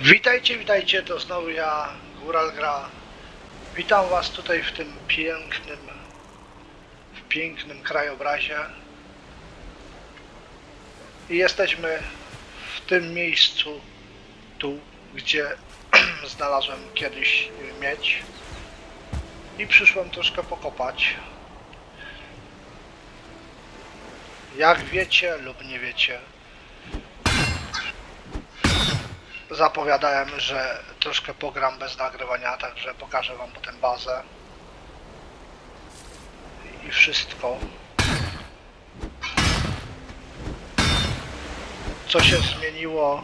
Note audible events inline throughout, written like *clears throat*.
Witajcie, witajcie, to znowu ja, Góral Gra. Witam was tutaj w tym pięknym, w pięknym krajobrazie. I jesteśmy w tym miejscu, tu, gdzie *clears throat* znalazłem kiedyś miedź. I przyszłem troszkę pokopać. Jak wiecie lub nie wiecie, zapowiadałem, że troszkę pogram bez nagrywania, także pokażę wam potem bazę i wszystko. Co się zmieniło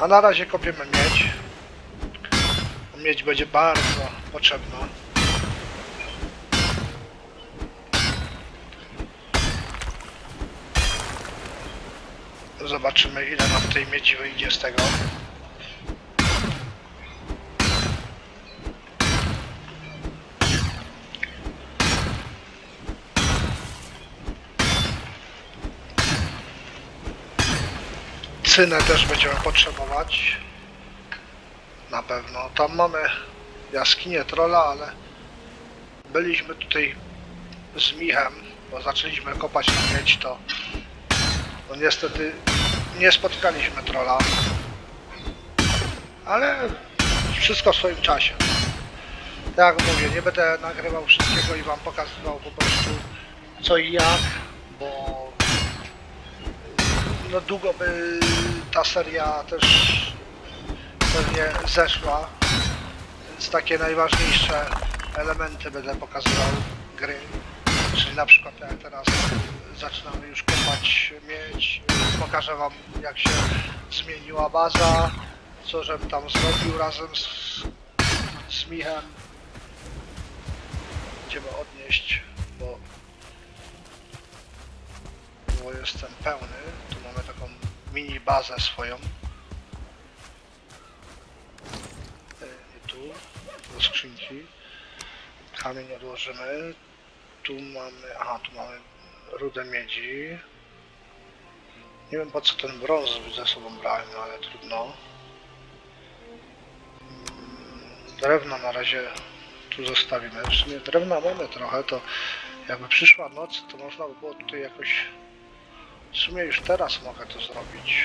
A na razie kopiemy miedź. Miedź będzie bardzo potrzebna. Zobaczymy ile nam tej miedzi wyjdzie z tego. Cynę też będziemy potrzebować. Na pewno. Tam mamy jaskinię trolla, ale byliśmy tutaj z Michem, bo zaczęliśmy kopać na miedź, to no niestety nie spotkaliśmy trolla. Ale wszystko w swoim czasie. Tak jak mówię, nie będę nagrywał wszystkiego i wam pokazywał po prostu co i jak, bo no długo by ta seria też pewnie zeszła. Więc takie najważniejsze elementy będę pokazywał gry. Czyli na przykład jak teraz zaczynamy już kopać miedź, pokażę wam jak się zmieniła baza, co żem tam zrobił razem z, z Michem. Będziemy odnieść, bo, bo jestem pełny. Tu mamy taką mini bazę swoją. I tu, do skrzynki. Kamień odłożymy. Tu mamy, aha, tu mamy rudę miedzi. Nie wiem po co ten brąz ze sobą brałem, no ale trudno. Mm, Drewno na razie tu zostawimy. W sumie drewna mamy trochę, to jakby przyszła noc, to można by było tutaj jakoś... W sumie już teraz mogę to zrobić.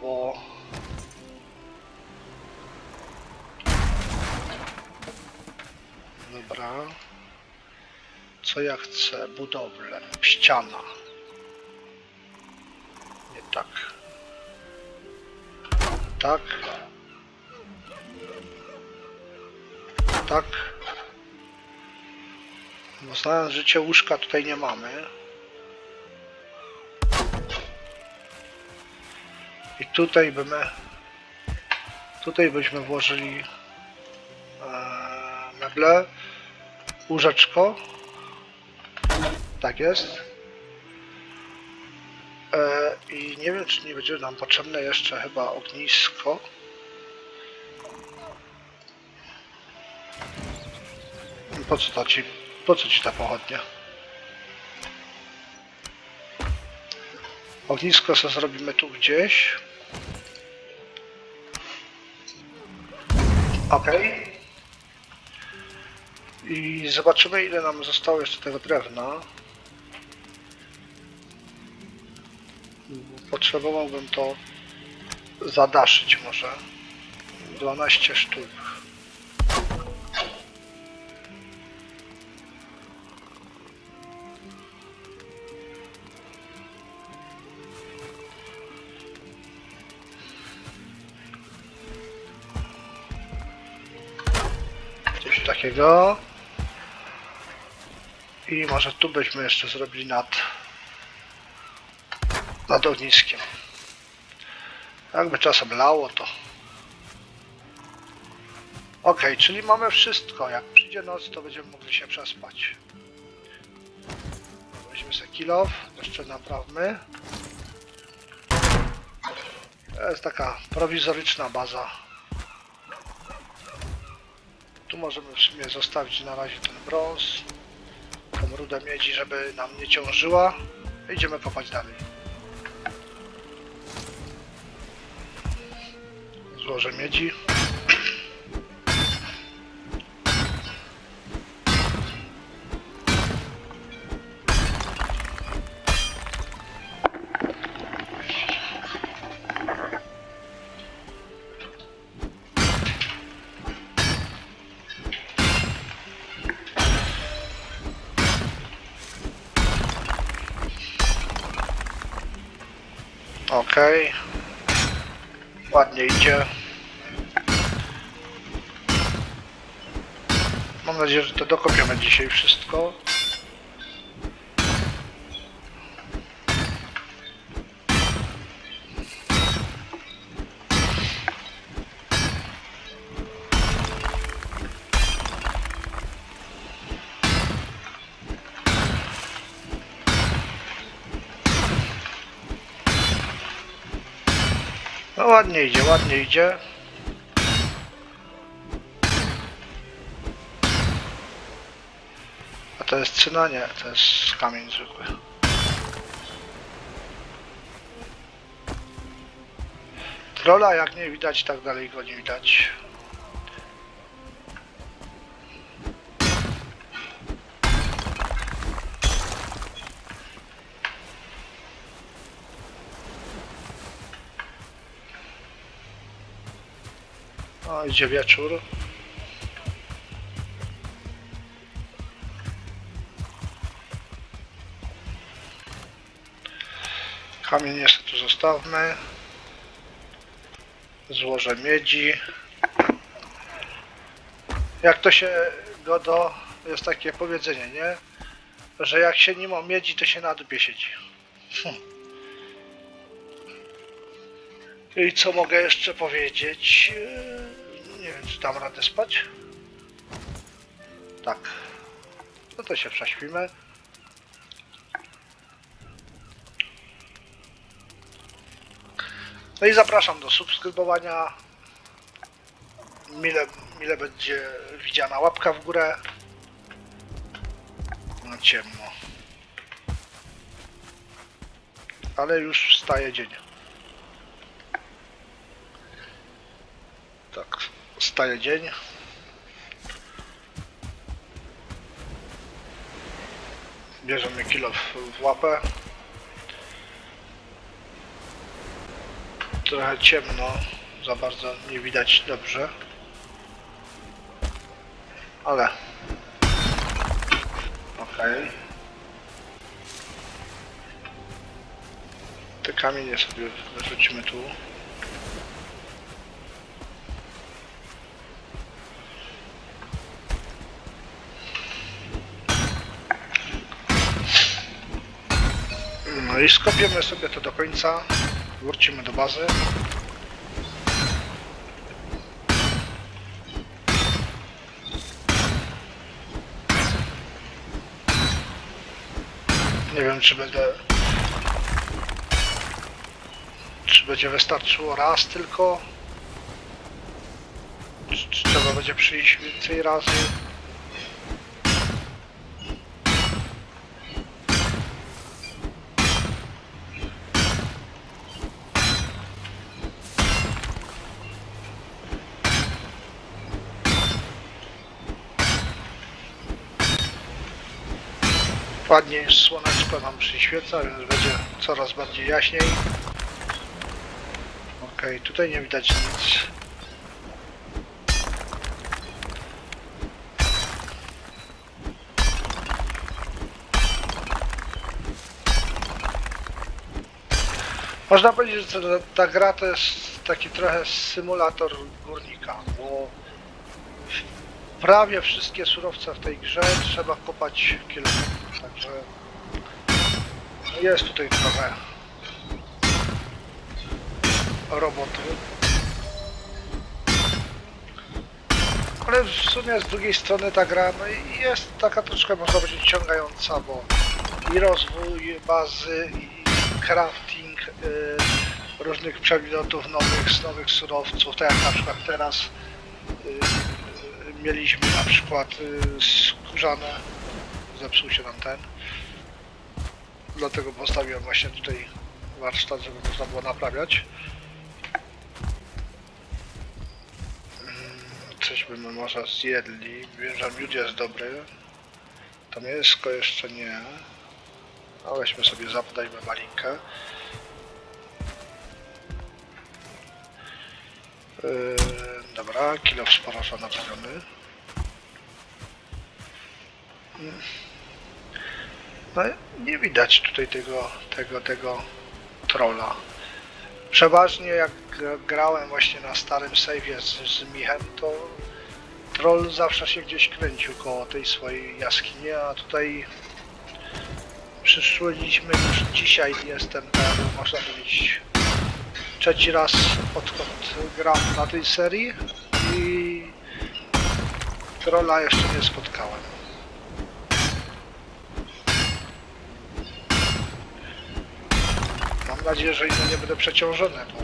Bo... Dobra. Co ja chcę? Budowlę. Ściana. Nie tak. Tak. Tak. Bo znając życie łóżka tutaj nie mamy. I tutaj byśmy tutaj byśmy włożyli e, meble, łóżeczko. Tak jest. E, I nie wiem, czy nie będzie nam potrzebne jeszcze chyba ognisko. Po co to ci, po co ci ta pochodnia? Ognisko sobie zrobimy tu gdzieś. Okej. I zobaczymy ile nam zostało jeszcze tego drewna. Potrzebowałbym to zadaszyć może. 12 sztuk. Takiego. I może tu byśmy jeszcze zrobili nad nad ogniskiem. Jakby czasem lało to. Ok, czyli mamy wszystko. Jak przyjdzie noc, to będziemy mogli się przespać. Weźmy sobie jeszcze naprawmy. To jest taka prowizoryczna baza. Tu możemy w sumie zostawić na razie ten brąz, tą rudę miedzi, żeby nam nie ciążyła. Idziemy kopać dalej. Złożę miedzi. Okej. Ładnie idzie. Mam nadzieję, że to dokopiemy dzisiaj wszystko. No ładnie idzie, ładnie idzie. To jest cyna? Nie, to jest kamień zwykły. Trolla jak nie widać, tak dalej go nie widać. O, idzie wieczór. Kamień jeszcze tu zostawmy. Złożę miedzi. Jak to się godo, jest takie powiedzenie, nie? Że jak się nie ma miedzi, to się na dupie siedzi. Hm. I co mogę jeszcze powiedzieć? Eee, Nie wiem, czy dam radę spać? Tak. No to się prześpimy. No i zapraszam do subskrybowania. Mile, mile będzie widziana łapka w górę. No ciemno. Ale już wstaje dzień. Tak, wstaje dzień. Bierzemy kilo w, w łapę. Trochę ciemno, za bardzo nie widać dobrze. Ale. Okej. Te kamienie sobie wyrzucimy tu. No i skopiemy sobie to do końca. Wrócimy do bazy. Nie wiem, czy będę... Czy będzie wystarczyło raz tylko? Czy, czy trzeba będzie przyjść więcej razy? Ładnie już słoneczko nam przyświeca, więc będzie coraz bardziej jaśniej. Okej, tutaj nie widać nic. Można powiedzieć, że ta, gra to jest taki trochę symulator górnika, bo prawie wszystkie surowce w tej grze trzeba kopać kilometrów, także jest tutaj trochę roboty. Ale w sumie z drugiej strony ta gra no jest taka troszkę można powiedzieć ciągająca, bo i rozwój bazy, i crafting y, różnych przedmiotów nowych, z nowych surowców, tak jak na przykład teraz y, mieliśmy na przykład y, skórzane, zepsuł się nam ten. Dlatego postawiłem właśnie tutaj warsztat, żeby można było naprawiać. Mm, Coś byśmy może zjedli. Wiem, że miód jest dobry. To mięsko jeszcze nie. A weźmy sobie, zapodajmy malinkę. Yy, dobra, kilo sporoża naprawiony. Mm. No nie widać tutaj tego, tego, tego trolla. Przeważnie jak gra- grałem właśnie na starym save'ie z, z Michem, to troll zawsze się gdzieś kręcił koło tej swojej jaskini, a tutaj przyszliśmy już dzisiaj, jestem tam, można powiedzieć, trzeci raz odkąd gram na tej serii i trolla jeszcze nie spotkałem. Mam nadzieję, że inny nie będę przeciążony, bo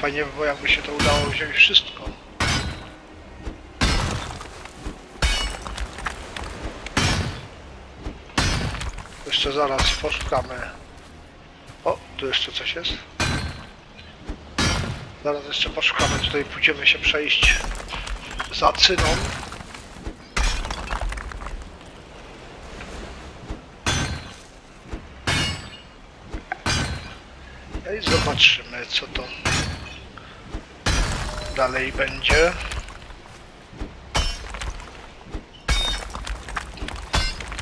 fajnie by było jakby się to udało wziąć wszystko. Jeszcze zaraz poszukamy. O, tu jeszcze coś jest. Zaraz jeszcze poszukamy, tutaj pójdziemy się przejść za cyną. No i zobaczymy, co to dalej będzie.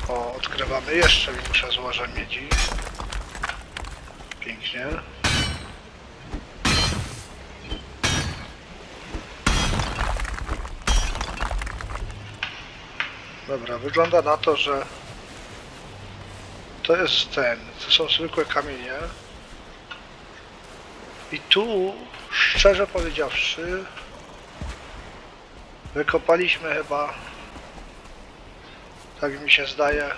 O, odkrywamy jeszcze większe złoże miedzi. Pięknie. Dobra, wygląda na to, że to jest ten, to są zwykłe kamienie. I tu, szczerze powiedziawszy, wykopaliśmy chyba, tak mi się zdaje,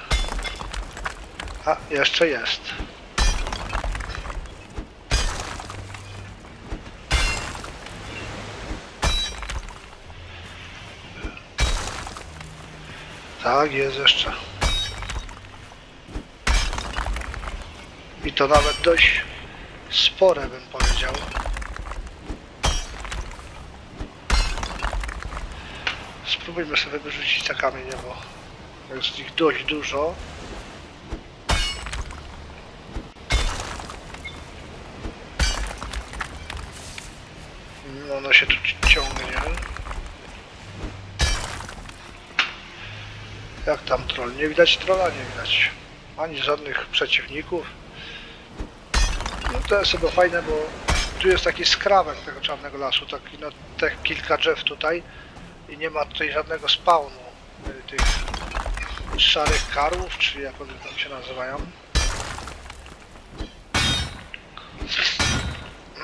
a jeszcze jest. Tak, jest jeszcze. I to nawet dość spore bym powiedział. Spróbujmy sobie wyrzucić te kamienie, bo jest ich dość dużo. No, Ono się tu ciągnie. Jak tam troll? Nie widać trolla, nie widać. Ani żadnych przeciwników. No to jest chyba fajne, bo tu jest taki skrawek tego czarnego lasu, taki no te kilka drzew tutaj i nie ma tutaj żadnego spawnu y, tych szarych karłów, czy jak one tam się nazywają.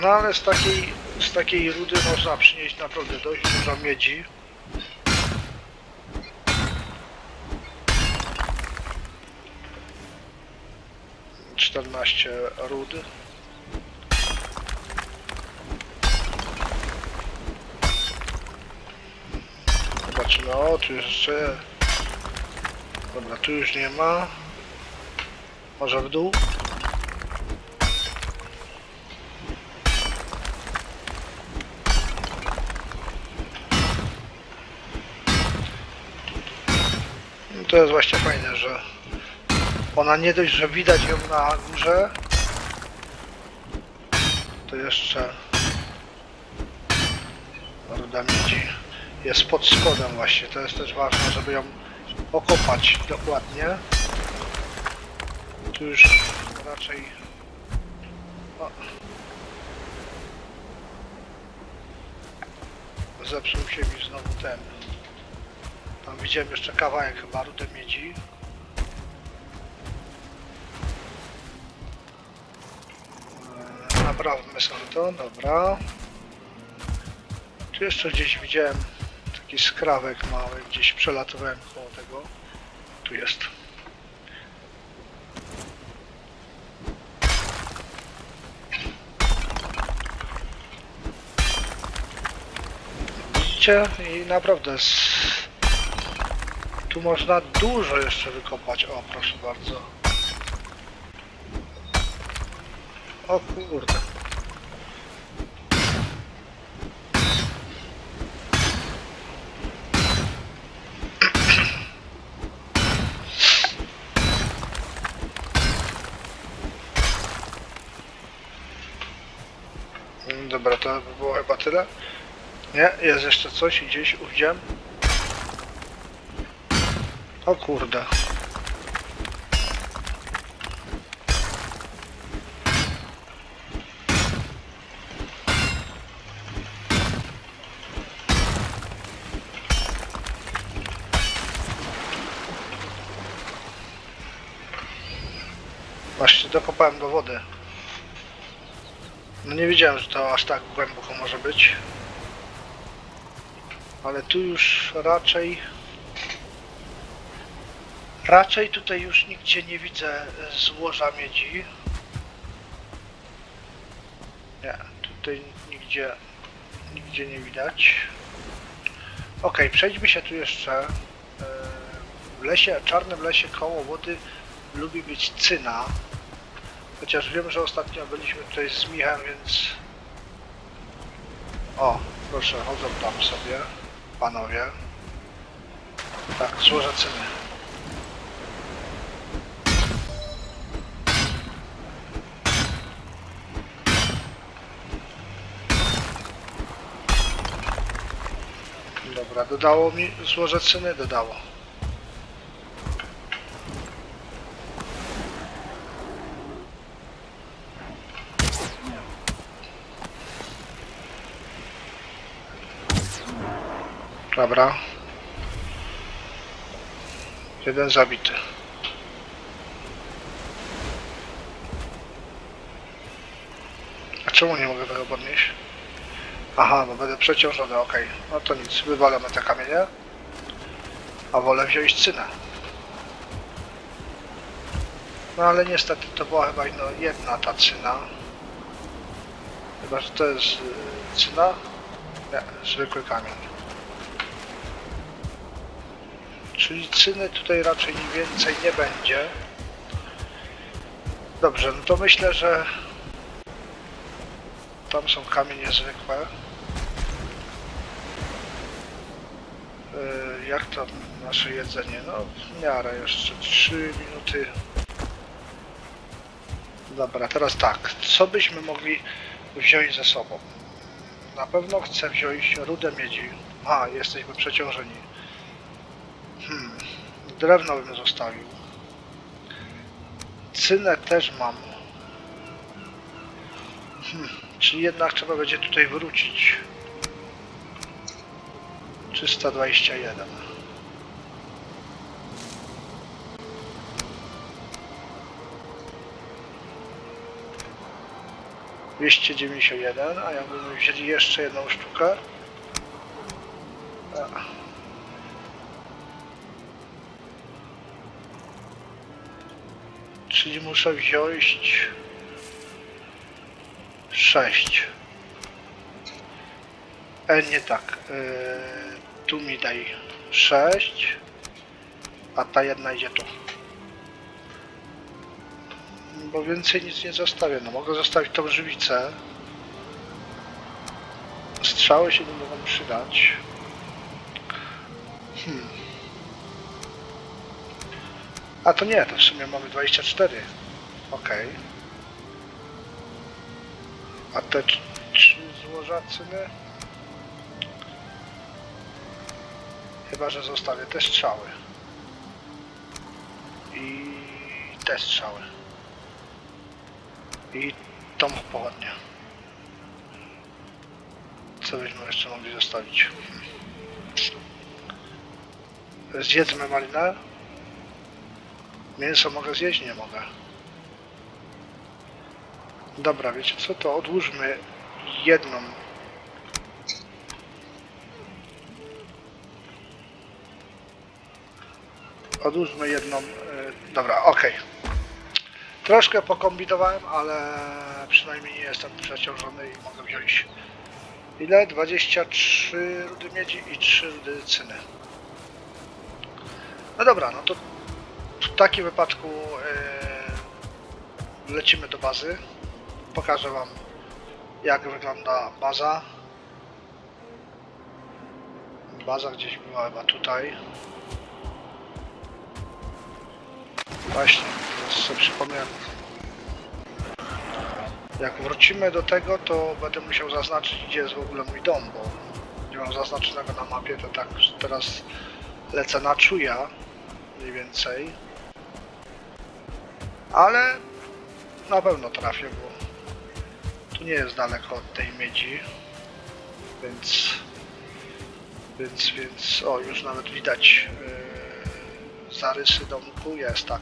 No ale z takiej, z takiej rudy można przynieść naprawdę dość dużo miedzi. Czternaście rud. Zobaczymy, o tu jeszcze... Dobra, tu już nie ma. Może w dół? No to jest właśnie fajne, że ona nie dość, że widać ją na górze, to jeszcze ruda miedzi jest pod spodem właśnie. To jest też ważne, żeby ją okopać dokładnie. Tu już raczej... O. Zepsuł się mi znowu ten. Tam widziałem jeszcze kawałek chyba rudy miedzi. Eee, Naprawmy sobie to, dobra. Tu jeszcze gdzieś widziałem taki skrawek mały, gdzieś przelatowałem koło tego. Tu jest. Widzicie? I naprawdę z... tu można dużo jeszcze wykopać. O, proszę bardzo. O kurde. Dobra, to by było chyba tyle. Nie, jest jeszcze coś gdzieś uwidziałem. O kurde. Właśnie dokopałem do wody. Nie wiedziałem, że to aż tak głęboko może być. Ale tu już raczej... Raczej tutaj już nigdzie nie widzę złoża miedzi. Nie, tutaj nigdzie, nigdzie nie widać. Ok, przejdźmy się tu jeszcze. E, W lesie, czarnym lesie koło wody lubi być cyna. Chociaż wiem, że ostatnio byliśmy tutaj z Michem, więc... O, proszę, chodzą tam sobie panowie. Tak, złożę cyny. Dobra, dodało mi złoże cyny? Dodało. Dobra. Jeden zabity. A czemu nie mogę tego podnieść? Aha, no będę przeciążony, okej. No to nic, wywalamy te kamienie. A wolę wziąć cynę. No ale niestety to była chyba jedna ta cyna. Chyba, że to jest y, cyna? Nie, zwykły kamień. Czyli cyny tutaj raczej więcej nie będzie. Dobrze, no to myślę, że tam są kamienie zwykłe. Yy, jak tam nasze jedzenie? No w miarę jeszcze 3 minuty. Dobra, teraz tak. Co byśmy mogli wziąć ze sobą? Na pewno chcę wziąć rudę miedzi. A, jesteśmy przeciążeni. Hmm, drewno bym zostawił. Cynę też mam. Hmm, czyli jednak trzeba będzie tutaj wrócić. 321. Dwieście dziewięćdziesiąt jeden, a jakbyśmy wzięli jeszcze jedną sztukę. A. Czyli muszę wziąć 6. E, nie tak. E, tu mi daj 6. A ta jedna idzie tu. Bo więcej nic nie zostawię. No mogę zostawić tą żywicę. Strzały się nie mogą przydać. Hmm. A to nie, to w sumie mamy 24. Okej. A te tr- trzy złoża cyny? Chyba, że zostawię te strzały. I te strzały. I tą pochodnię. Co byśmy jeszcze mogli zostawić? Zjedzmy malinę. Mięso mogę zjeść? Nie mogę. Dobra, wiecie co? To odłóżmy jedną. Odłóżmy jedną. y, Dobra, okej. Troszkę pokombinowałem, ale przynajmniej nie jestem przeciążony i mogę wziąć Ile? 23 rudy miedzi i 3 rudy cyny. No dobra, no to w takim wypadku yy, lecimy do bazy. Pokażę Wam jak wygląda baza. Baza gdzieś była chyba tutaj. Właśnie, teraz sobie przypomniałem. Jak wrócimy do tego, to będę musiał zaznaczyć, gdzie jest w ogóle mój dom, bo nie mam zaznaczonego na mapie, to tak teraz lecę na czuja, mniej więcej. Ale na pewno trafię, bo tu nie jest daleko od tej miedzi, więc więc, więc, o, już nawet widać yy, zarysy domku, jest tak.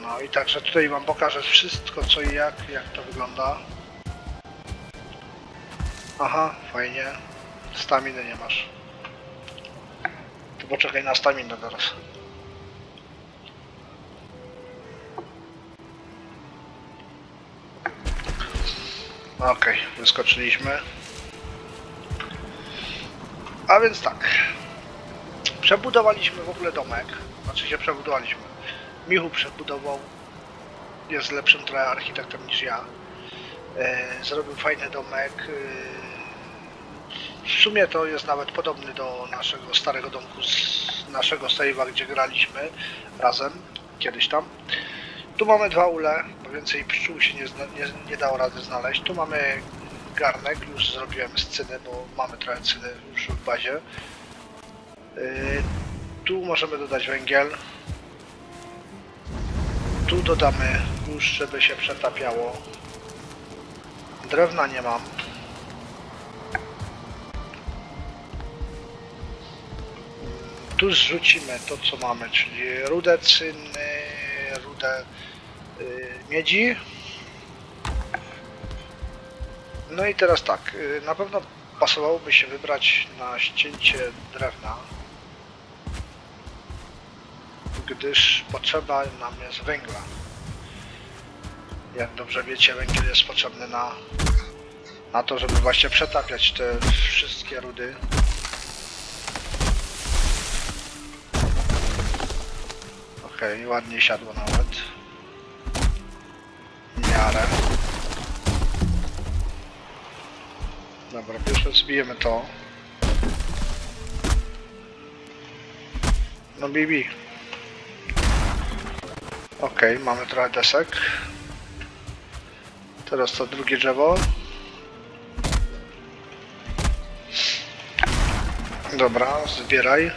No i także tutaj wam pokażę wszystko co i jak, jak to wygląda. Aha, fajnie. Staminy nie masz. To poczekaj na staminę teraz. Okej, wyskoczyliśmy. A więc tak. Przebudowaliśmy w ogóle domek. Znaczy się przebudowaliśmy. Michu przebudował. Jest lepszym trochę architektem niż ja. E, zrobił fajny domek. E, w sumie to jest nawet podobny do naszego starego domku z naszego save'a, gdzie graliśmy razem kiedyś tam. Tu mamy dwa ule, więcej pszczół się nie, nie, nie dało rady znaleźć. Tu mamy garnek, już zrobiłem z cyny, bo mamy trochę cyny już w bazie. Yy, tu możemy dodać węgiel. Tu dodamy już, żeby się przetapiało. Drewna nie mam. Tu zrzucimy to, co mamy, czyli rudę cyny, rudę miedzi. No i teraz tak, y, na pewno pasowałoby się wybrać na ścięcie drewna, gdyż potrzeba nam jest węgla. Jak dobrze wiecie, węgiel jest potrzebny na, na to, żeby właśnie przetapiać te wszystkie rudy. Okej, ładnie siadło nawet. Zbijemy to. No Bibi. Okej, mamy trochę desek. Teraz to drugie drzewo. Dobra, zbieraj.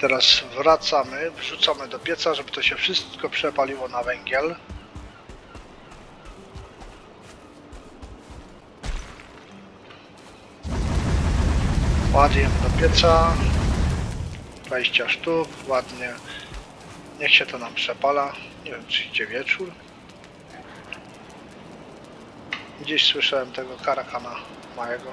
Teraz wracamy, wrzucamy do pieca, żeby to się wszystko przepaliło na węgiel. Ładujemy do pieca. 20 sztuk, ładnie. Niech się to nam przepala. Nie wiem, czy idzie wieczór. Gdzieś słyszałem tego karakana małego.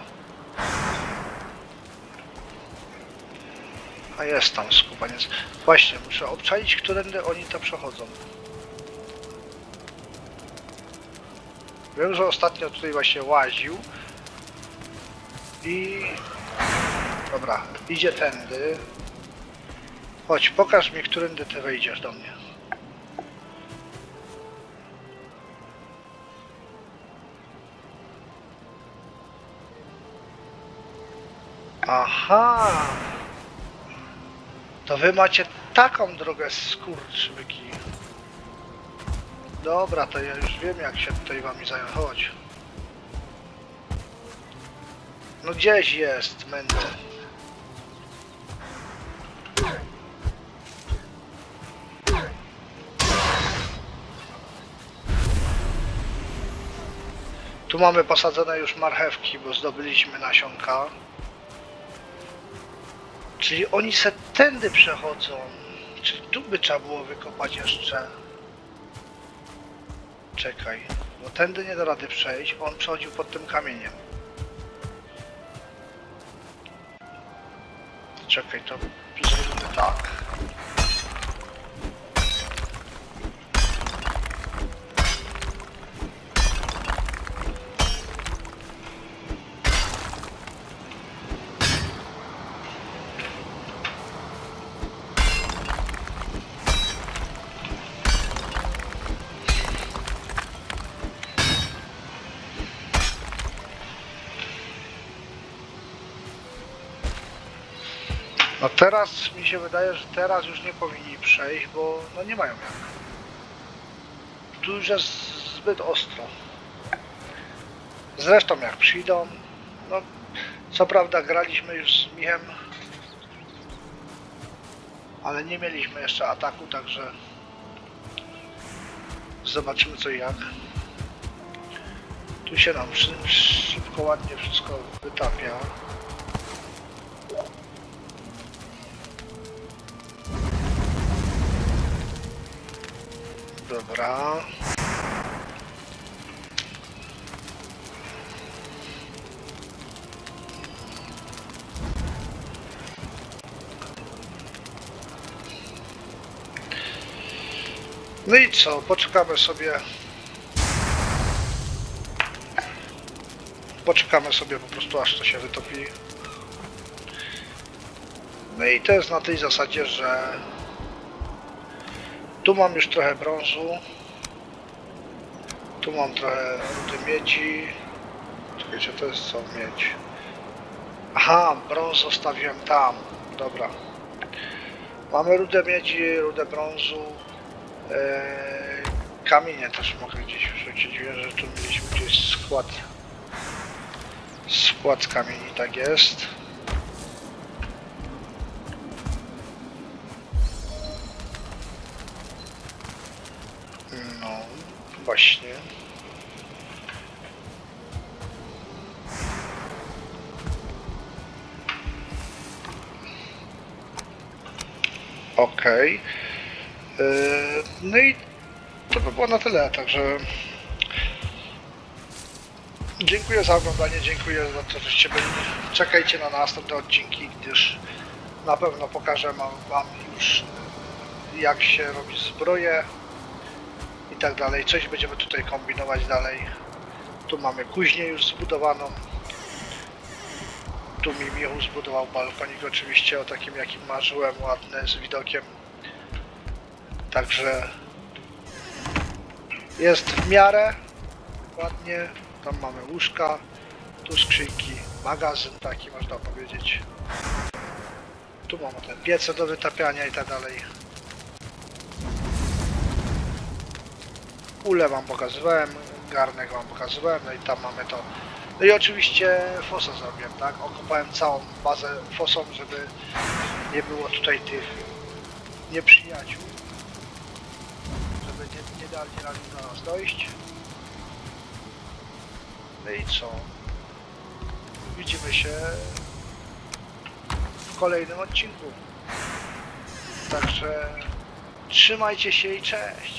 A jest tam skupaniec. Właśnie, muszę obczaić, którędy oni to przechodzą. Wiem, że ostatnio tutaj właśnie łaził. I Dobra, idzie tędy. Chodź, pokaż mi, którędy ty wejdziesz do mnie. Aha! To wy macie taką drogę skurczybyki. Dobra, to ja już wiem jak się tutaj wami zająć. Chodź. No gdzieś jest, Mendo. Tu mamy posadzone już marchewki, bo zdobyliśmy nasionka. Czyli oni se tędy przechodzą. Czyli tu by trzeba było wykopać jeszcze. Czekaj, bo tędy nie da rady przejść. On przechodził pod tym kamieniem. Czekaj, to zrobimy tak. Teraz mi się wydaje, że teraz już nie powinni przejść, bo no nie mają jak. Tu już jest zbyt ostro. Zresztą jak przyjdą, no co prawda graliśmy już z Michem, ale nie mieliśmy jeszcze ataku, także zobaczymy co i jak. Tu się nam szy- szybko, ładnie wszystko wytapia. Dobra. No i co? Poczekamy sobie. Poczekamy sobie po prostu aż to się wytopi. No i to jest na tej zasadzie, że tu mam już trochę brązu. Tu mam trochę rudy miedzi. Czekajcie, to jest co? Miedź. Aha, brąz zostawiłem tam. Dobra. Mamy rudę miedzi, rudę brązu. Eee, kamienie też mogę gdzieś wrzucić. Wiem, że tu mieliśmy gdzieś skład. Skład kamieni, tak jest. Właśnie. Yy, No i to by było na tyle, także dziękuję za oglądanie, dziękuję za to, żeście byli. Czekajcie na następne odcinki, gdyż na pewno pokażę wam już jak się robi zbroję i tak dalej. Coś będziemy tutaj kombinować dalej. Tu mamy kuźnię już zbudowaną. Tu mi Michu zbudował balkonik oczywiście o takim jakim marzyłem, ładny, z widokiem. Także jest w miarę ładnie. Tam mamy łóżka, tu skrzynki, magazyn taki można powiedzieć. Tu mamy te piece do wytapiania i tak dalej. Ule wam pokazywałem, garnek wam pokazywałem, no i tam mamy to. No i oczywiście fosa zrobiłem, tak? Okopałem całą bazę fosą, żeby nie było tutaj tych nieprzyjaciół. Żeby nie, nie dali rady do nas dojść. No i co? Widzimy się w kolejnym odcinku. Także trzymajcie się i cześć.